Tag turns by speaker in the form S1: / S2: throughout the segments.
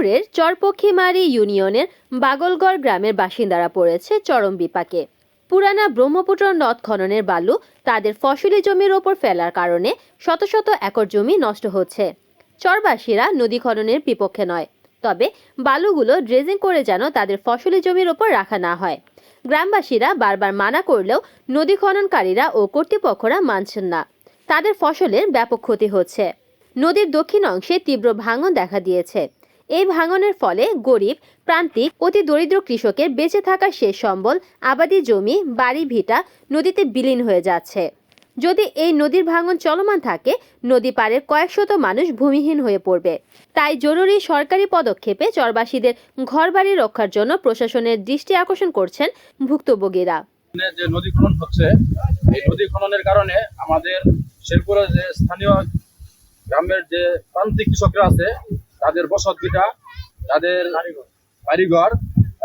S1: শেরপুরের চরপক্ষীমারি ইউনিয়নের বাগলগড় গ্রামের বাসিন্দারা পড়েছে চরম বিপাকে। পুরানা ব্রহ্মপুত্র নদ খননের বালু তাদের ফসলি জমির ওপর ফেলার কারণে শত শত একর জমি নষ্ট হচ্ছে। চরবাসীরা নদী খননের বিপক্ষে নয়, তবে বালুগুলো ড্রেজিং করে যেন তাদের ফসলি জমির ওপর রাখা না হয়। গ্রামবাসীরা বারবার মানা করলেও নদী খননকারীরা ও কর্তৃপক্ষরা মানছেন না। তাদের ফসলের ব্যাপক ক্ষতি হচ্ছে। নদীর দক্ষিণ অংশে তীব্র ভাঙন দেখা দিয়েছে। এই ভাঙনের ফলে গরিব, প্রান্তিক, অতি দরিদ্র কৃষকের বেঁচে থাকার শেষ সম্বল, আবাদি জমি, বাড়ি, ভিটা নদীতে বিলীন হয়ে যাচ্ছে। যদি এই নদীর ভাঙন চলমান থাকে, নদী পাড়ের কয়েকশত মানুষ ভূমিহীন হয়ে পড়বে। তাই জরুরি সরকারি পদক্ষেপে চরবাসীদের ঘরবাড়ি রক্ষার জন্য প্রশাসনের দৃষ্টি আকর্ষণ করছেন ভুক্তভোগীরা।
S2: যে নদী খনন হচ্ছে, এই নদী খননের কারণে আমাদের শেরপুরের যে স্থানীয় গ্রামের যে প্রান্তিক কৃষকরা আছে তাদের বসত ভিটা তাদের বাড়িঘর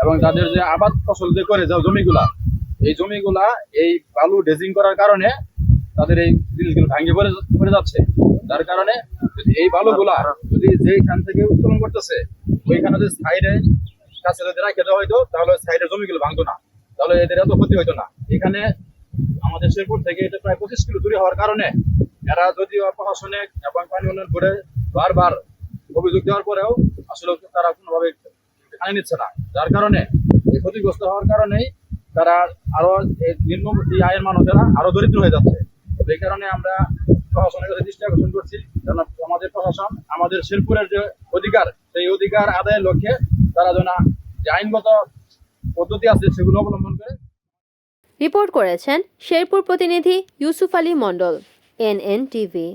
S2: এবং তাদের যে আবাদ ফসল যে করে যে জমিগুলা, এই জমিগুলা এই বালু ডেজিং করার কারণে তাদের এই জিনিসগুলো ভাঙে পড়ে যাচ্ছে। যার কারণে যদি এই বালুগুলা যদি যেখান থেকে উত্তোলন করতেছে, ওইখানে যদি সাইডে কাছে যদি রাখে দেওয়া হইতো, তাহলে সাইডের জমিগুলো ভাঙতো না। তাহলে এদের এত ক্ষতি হইতো না। এখানে আমাদের শেরপুর থেকে এটা প্রায় পঁচিশ কিলো দূরে হওয়ার কারণে এরা যদিও প্রশাসনিক এবং পানি উন্নয়ন বোর্ডে বারবার অভিযোগ দেওয়ার পরেও আসলে তারা কোনোভাবে খানি নিচ্ছে না। যার কারণে ক্ষতিগ্রস্ত হওয়ার কারণেই তারা আরও নিম্নমুখী আয়ের মানুষেরা আরও দরিদ্র হয়ে যাচ্ছে। এই কারণে আমরা প্রশাসনের কাছে দৃষ্টি আকর্ষণ করছি। যেন আমাদের প্রশাসন, আমাদের শেরপুরের যে অধিকার, সেই অধিকার আদায়ের লক্ষ্যে তারা যেন যে আইনগত পদ্ধতি আছে সেগুলো অবলম্বন করে।
S1: রিপোর্ট করেছেন শেরপুর প্রতিনিধি ইউসুফ আলী মণ্ডল এনএন টিভি